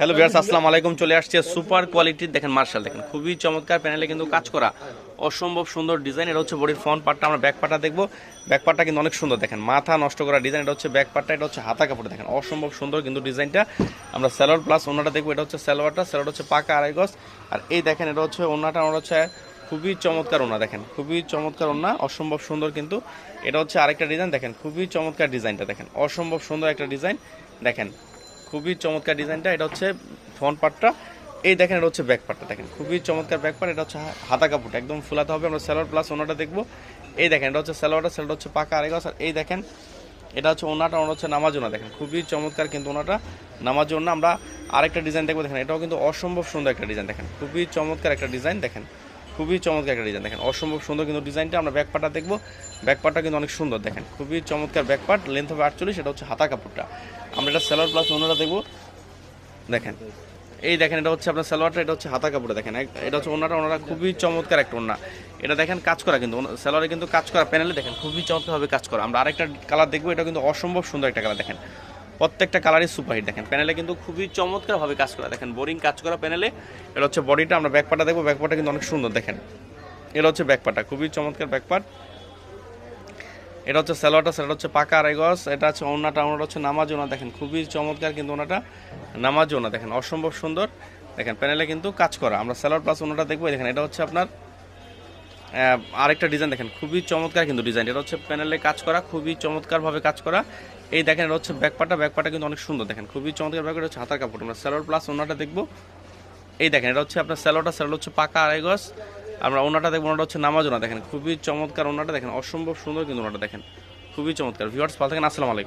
Hello বিয়ার্স আসসালামু আলাইকুম। চলে আসছে সুপার কোয়ালিটির দেখেন, মার্শাল, দেখেন, খুবই চমৎকার প্যানেলে কিন্তু কাজ করা অসম্ভব সুন্দর ডিজাইন এটা হচ্ছে বডির ফ্রন্ট পার্টটা আমরা ব্যাক পার্টটা দেখব। ব্যাক পার্টটা কিন্তু অনেক সুন্দর, দেখেন, মাথা নষ্ট করা ডিজাইন এটা হচ্ছে ব্যাক পার্টটা এটা হচ্ছে হাতা কাপড়, দেখেন, অসম্ভব সুন্দর কিন্তু ডিজাইনটা আমরা স্যালোয়ার প্লাস অন্যটা দেখব, এটা হচ্ছে স্যালোয়ারটা স্যালোয়ার হচ্ছে পাকা আড়াই গজ। আর এই দেখেন, এটা হচ্ছে অন্যটা আমরা হচ্ছে খুবই চমৎকার ওনা, দেখেন, খুবই চমৎকার ওনা, অসম্ভব সুন্দর কিন্তু। এটা হচ্ছে আরেকটা ডিজাইন দেখেন, খুবই চমৎকার ডিজাইনটা দেখেন, অসম্ভব সুন্দর একটা ডিজাইন দেখেন। খুবই চমৎকার ডিজাইনটা, এটা হচ্ছে ফ্রন্ট পার্টটা। এই দেখেন, এটা হচ্ছে ব্যাক পার্টটা, দেখেন। খুবই চমৎকার ব্যাক পার্ট, এটা হচ্ছে হাতা কাপড়টা, একদম ফুলাতে হবে, আমরা স্যালোয়ার প্লাস ওনাটা দেখব। এই দেখেন, এটা হচ্ছে স্যালোয়ারটা স্যালোয়ার হচ্ছে পাকা আরেক আর এই দেখেন, এটা হচ্ছে ওনাটা ওনার হচ্ছে নামাজ ওনা দেখেন। খুবই চমৎকার কিন্তু ওনাটা নামাজ ওনা আমরা আরেকটা ডিজাইন দেখব, দেখেন, এটাও কিন্তু অসম্ভব সুন্দর একটা ডিজাইন, দেখেন। খুবই চমৎকার একটা ডিজাইন, দেখেন। খুবই চমৎকার একটা ডিজাইন দেখেন। অসম্ভব সুন্দর কিন্তু ডিজাইনটা আমরা ব্যাক পার্টটা দেখব। ব্যাক পার্টটা কিন্তু অনেক সুন্দর, দেখেন। খুবই চমৎকার ব্যাক পার্ট লেন্থ হবে আটচল্লিশ এটা হচ্ছে হাতা কাপড়টা। আমরা এটা স্যালোয়ার প্লাস ওনারা দেখব। দেখেন। এই দেখেন, এটা হচ্ছে আপনার সালোয়ারটা এটা হচ্ছে হাতা কাপড়ে দেখেন। এটা হচ্ছে ওনারা ওনারা খুবই চমৎকার একটা ওনা। এটা দেখেন, কাজ করা কিন্তু সালোয়ারে কিন্তু কাজ করা প্যানেলে দেখেন, খুবই চমৎকারভাবে কাজ করা। আমরা আরেকটা কালার দেখব, এটা কিন্তু অসম্ভব সুন্দর একটা কালার দেখেন। প্রত্যেকটা কালারই সুপারহিট দেখেন। প্যানেলে কিন্তু খুবই চমৎকারভাবে কাজ করা। দেখেন বোরিং কাজ করা প্যানেলে এটা হচ্ছে বডিটা আমরা ব্যাকপাটা দেখব। ব্যাকপাটা কিন্তু অনেক সুন্দর, দেখেন। এটা হচ্ছে ব্যাকপাটা খুবই চমৎকার ব্যাকপাট এটা হচ্ছে স্যালোয়াটা স্যালোয়ার হচ্ছে পাকা আড়াই গজ। এটা হচ্ছে ওনাটা ওনাটা হচ্ছে নামাজ ওনা দেখেন। খুবই চমৎকার কিন্তু ওনাটা নামাজ ওনা দেখেন, অসম্ভব সুন্দর। দেখেন প্যানেলে কিন্তু কাজ করা। আমরা স্যালোয়ার প্লাস ওনাটা দেখব। দেখেন, এটা হচ্ছে আপনার আরেকটা ডিজাইন দেখেন, খুবই চমৎকার কিন্তু ডিজাইন এটা হচ্ছে প্যানেলে কাজ করা, খুবই চমৎকারভাবে কাজ করা। এই দেখেন, এটা হচ্ছে ব্যাকপাটা ব্যাকপাটা কিন্তু অনেক সুন্দর, দেখেন, খুবই চমৎকার। ব্যাকপাটা হচ্ছে হাতার কাপড়। আমরা স্যালোয়ার প্লাস ওনাটা দেখব। এই দেখেন, এটা হচ্ছে আপনার স্যালোটা স্যালোড হচ্ছে পাকা আড়াই গজ। আমরা ওনাটা দেখব, ওনাটা হচ্ছে নামাজ ওনা। দেখেন, খুবই চমৎকার ওনাটা। দেখেন, অসম্ভব সুন্দর কিন্তু ওনাটা। দেখেন, খুবই চমৎকার। ভিউয়ার্স ভালো থাকেন। আসসালামু আলাইকুম।